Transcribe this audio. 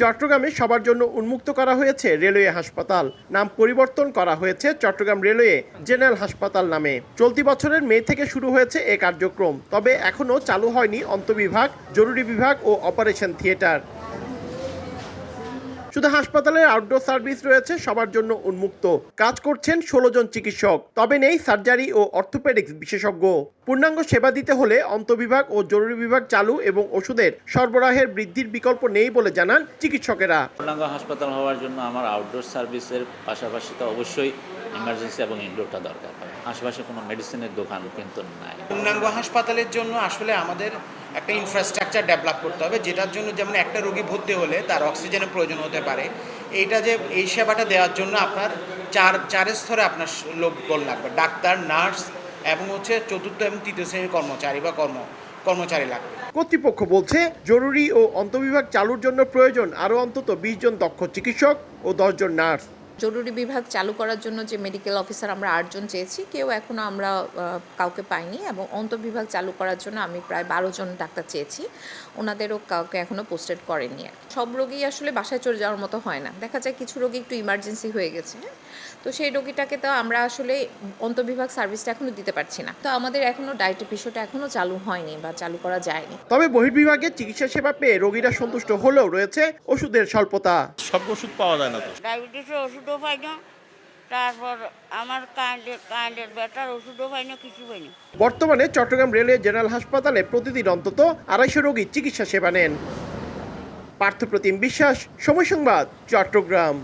চট্টগ্রামে সবার জন্য উন্মুক্ত করা হয়েছে রেলওয়ে হাসপাতাল। নাম পরিবর্তন করা হয়েছে চট্টগ্রাম রেলওয়ে জেনারেল হাসপাতাল নামে। চলতি বছরের মে থেকে শুরু হয়েছে এ কার্যক্রম। তবে এখনও চালু হয়নি অন্তবিভাগ, জরুরি বিভাগ ও অপারেশন থিয়েটার। শুধু হাসপাতালের আউটডোর সার্ভিস রয়েছে, সবার জন্য উন্মুক্ত। কাজ করছেন ষোলো জন চিকিৎসক। তবে নেই সার্জারি ও অর্থোপেডিক্স বিশেষজ্ঞ। পূর্ণাঙ্গ সেবা দিতে হলে অন্তবিভাগ ও জরুরি বিভাগ চালু এবং ওষুধের সরবরাহের বৃদ্ধির বিকল্প নেই বলে জানান চিকিৎসকেরা। পূর্ণাঙ্গ হাসপাতাল হওয়ার জন্য আমার আউটডোর সার্ভিসের পাশাপাশি তো অবশ্যই ইমার্জেন্সি এবং ইনডোরটা দরকার। আশেপাশে কোনো মেডিসিনের দোকান কিন্তু নাই। পূর্ণাঙ্গ হাসপাতালের জন্য আসলে আমাদের একটা ইনফ্রাস্ট্রাকচার ডেভেলপ করতে হবে যেটার জন্য যেমন একটা রোগী ভর্তি হলে তার অক্সিজেনের প্রয়োজন হতে পারে। এইটা যে এই সেবাটা দেওয়ার জন্য আপনার চার চার স্তরে আপনার লোকবল লাগবে। ডাক্তার নার্স এবং হচ্ছে চতুর্থ এবং তৃতীয় শ্রেণির কর্মচারী বা কর্ম কর্মচারী লাগবে। কর্তৃপক্ষ বলছে জরুরি ও অন্তবিভাগ চালুর জন্য প্রয়োজন আরও অন্তত বিশ জন দক্ষ চিকিৎসক ও দশজন নার্স। জরুরি বিভাগ চালু করার জন্য যে মেডিকেল অফিসার আমরা আটজন চেয়েছি কেউ এখনও আমরা কাউকে পাইনি এবং অন্তর্বিভাগ চালু করার জন্য আমি প্রায় বারো জন ডাক্তার চেয়েছি। ওনাদেরও কাউকে এখনও পোস্টেড করেনি আর সব রোগী আসলে বাসায় চলে যাওয়ার মতো হয় না। দেখা যায় কিছু রোগী একটু ইমার্জেন্সি হয়ে গেছে হ্যাঁ? তো সেই রোগীটাকে তো আমরা আসলে অন্তর্বিভাগ সার্ভিসটা এখনও দিতে পারছি না। তো আমাদের এখনও ডায়েটের বিষয়টা এখনও চালু হয়নি বা চালু করা যায়নি। তবে বহির্বিভাগে চিকিৎসা সেবা পেয়ে রোগীরা সন্তুষ্ট হলেও রয়েছে ওষুধের স্বল্পতা। সব ওষুধ পাওয়া যায় না তো। ডায়াবেটিসের ওষুধও পাই না। তারপর আমার কাইন্ডের কাইন্ডের ব্যাটার ওষুধও পাই না, কিছু পাই না। বর্তমানে চট্টগ্রাম রেলওয়ে জেনারেল হাসপাতালে প্রতিদিন অন্তত আড়াইশো রোগী চিকিৎসা সেবা নেন। পার্থপ্রতিম বিশ্বাস, সময় সংবাদ, চট্টগ্রাম।